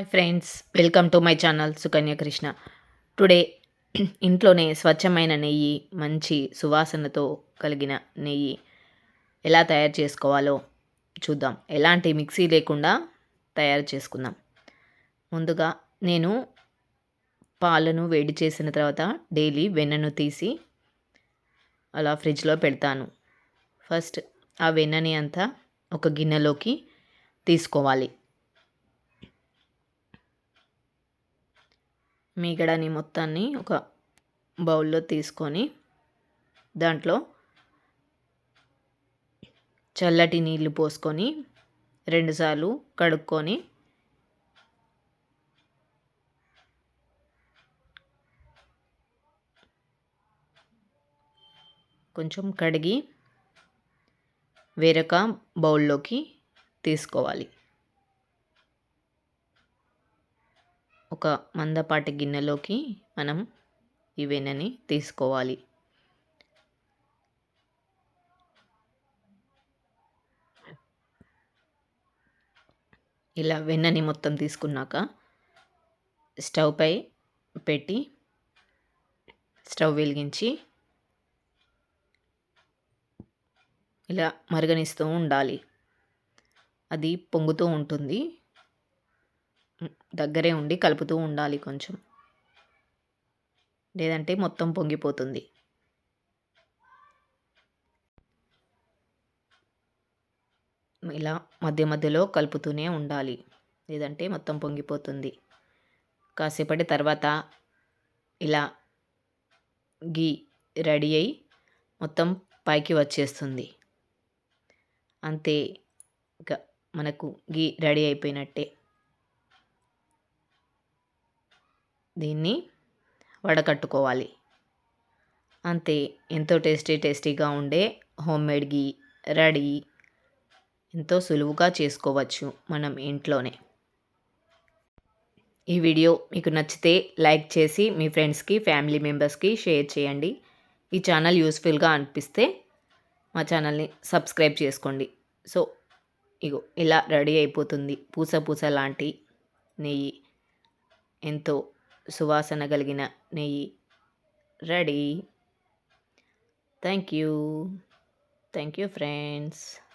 Hi friends welcome to my channel Sukanya Krishna today ఇంట్లోనే స్వచ్ఛమైన నెయ్యి మంచి సువాసనతో కలిగిన నెయ్యి ఎలా తయారు చేసుకోవాలో చూద్దాం. ఎలాంటి మిక్సీ లేకుండా తయారు చేసుకుందాం. ముందుగా నేను పాలను వేడి చేసిన తర్వాత డైలీ వెన్నను తీసి అలా ఫ్రిడ్జ్లో పెడతాను. ఫస్ట్ ఆ వెన్నని అంతా ఒక గిన్నెలోకి తీసుకోవాలి. మీగడని మొత్తాన్ని ఒక బౌల్లో తీసుకొని దాంట్లో చల్లటి నీళ్ళు పోసుకొని రెండుసార్లు కడుక్కొని కొంచెం కడిగి వేరొక బౌల్లోకి తీసుకోవాలి. ఒక మందపాటి గిన్నెలోకి మనం ఈ వెన్నని తీసుకోవాలి. ఇలా వెన్నని మొత్తం తీసుకున్నాక స్టవ్ పై పెట్టి స్టవ్ వెలిగించి ఇలా మరగనిస్తూ ఉండాలి. అది పొంగుతూ ఉంటుంది. దగ్గరే ఉండి కలుపుతూ ఉండాలి కొంచెం. లేదంటే మొత్తం పొంగిపోతుంది. ఇలా మధ్య మధ్యలో కలుపుతూనే ఉండాలి. లేదంటే మొత్తం పొంగిపోతుంది. కాసేపటి తర్వాత ఇలా గీ రెడీ అయి మొత్తం పైకి వచ్చేస్తుంది. అంతే. ఇక మనకు గీ రెడీ అయిపోయినట్టే. దీన్ని వడకట్టుకోవాలి. అంతే ఎంతో టేస్టీ టేస్టీగా ఉండే హోమ్ మేడ్ గీ రెడీ ఎంతో సులువుగా చేసుకోవచ్చు మనం ఇంట్లోనే. ఈ వీడియో మీకు నచ్చితే లైక్ చేసి మీ ఫ్రెండ్స్కి ఫ్యామిలీ మెంబర్స్కి షేర్ చేయండి. ఈ ఛానల్ యూస్ఫుల్గా అనిపిస్తే మా ఛానల్ని సబ్స్క్రైబ్ చేసుకోండి. సో ఇగో ఇలా రెడీ అయిపోతుంది పూస పూస లాంటి నెయ్యి. ఎంతో సువాసన కలిగిన నెయ్యి. Ready. Thank you thank you friends.